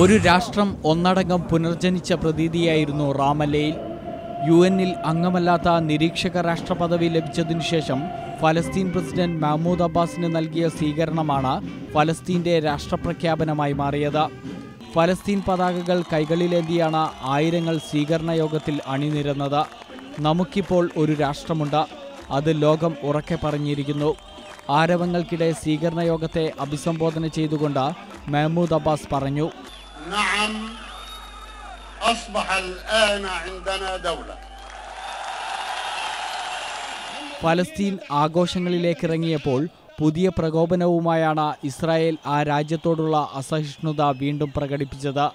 ഒരു രാഷ്ട്രം ഒന്നടങ്കം പുനർജനിച്ച പ്രതീതിയായിരുന്നു റാമല്ലയിൽ യു എന്നിൽ അംഗമല്ലാത്ത നിരീക്ഷക രാഷ്ട്രപദവി ലഭിച്ചതിനു ശേഷം ഫലസ്തീൻ പ്രസിഡന്റ് മഹ്മൂദ് അബ്ബാസിന് നൽകിയ സ്വീകരണമാണ് ഫലസ്തീന്റെ രാഷ്ട്രപ്രഖ്യാപനമായി മാറിയത്. ഫലസ്തീൻ പതാകകൾ കൈകളിലേന്തിയാണ് ആയിരങ്ങൾ സ്വീകരണ യോഗത്തിൽ അണിനിരന്നത്. നമുക്കിപ്പോൾ ഒരു രാഷ്ട്രമുണ്ട്. അത് ലോകം ഉറക്കെ പറഞ്ഞിരിക്കുന്നു. ആരവങ്ങൾക്കിടെ സ്വീകരണ യോഗത്തെ അഭിസംബോധന ചെയ്തുകൊണ്ട് മഹ്മൂദ് അബ്ബാസ് പറഞ്ഞു. نعم أصبح الآن عندنا دولة ഫലസ്തീൻ ആഘോഷങ്ങളിലേക്കിറങ്ങിയപ്പോൾ പുതിയ പ്രകോപനവുമായാണ് ഇസ്രായേൽ ആ രാജ്യത്തോടുള്ള അസഹിഷ്ണുത വീണ്ടും പ്രകടിപ്പിച്ചത്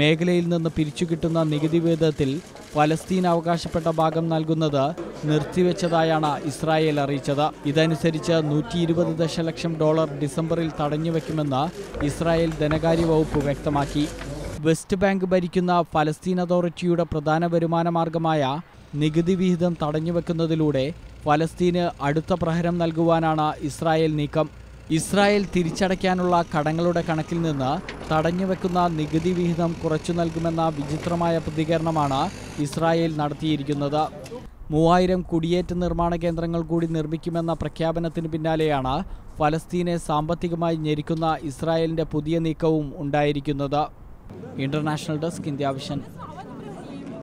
മേഖലയിൽ നിന്ന് പിരിച്ചുകിട്ടുന്ന നികുതി വിഹിതത്തിൽ ഫലസ്തീൻ അവകാശപ്പെട്ട ഭാഗം നൽകുന്നത് നിർത്തിവെച്ചതായാണ് ഇസ്രായേൽ അറിയിച്ചത്. ഇതനുസരിച്ച് നൂറ്റി ഇരുപത് ദശലക്ഷം ഡോളർ ഡിസംബറിൽ തടഞ്ഞുവെക്കുമെന്ന് ഇസ്രായേൽ ധനകാര്യ വകുപ്പ് വ്യക്തമാക്കി. വെസ്റ്റ് ബാങ്ക് ഭരിക്കുന്ന ഫലസ്തീൻ അതോറിറ്റിയുടെ പ്രധാന വരുമാന മാർഗമായ നികുതി വിഹിതം തടഞ്ഞുവെക്കുന്നതിലൂടെ ഫലസ്തീന് അടുത്ത പ്രഹരം നൽകുവാനാണ് ഇസ്രായേൽ നീക്കം. ഇസ്രായേൽ തിരിച്ചടയ്ക്കാനുള്ള കടങ്ങളുടെ കണക്കിൽ നിന്ന് തടഞ്ഞുവെക്കുന്ന നികുതി വിഹിതം കുറച്ചു നൽകുമെന്ന വിചിത്രമായ പ്രതികരണമാണ് ഇസ്രായേൽ നടത്തിയിരിക്കുന്നത്. മൂവായിരം കുടിയേറ്റ നിർമ്മാണ കേന്ദ്രങ്ങൾ കൂടി നിർമ്മിക്കുമെന്ന പ്രഖ്യാപനത്തിന് പിന്നാലെയാണ് ഫലസ്തീനെ സാമ്പത്തികമായി ഞെരുക്കുന്ന ഇസ്രായേലിന്റെ പുതിയ നീക്കവും ഉണ്ടായിരിക്കുന്നത്. International desk India vision.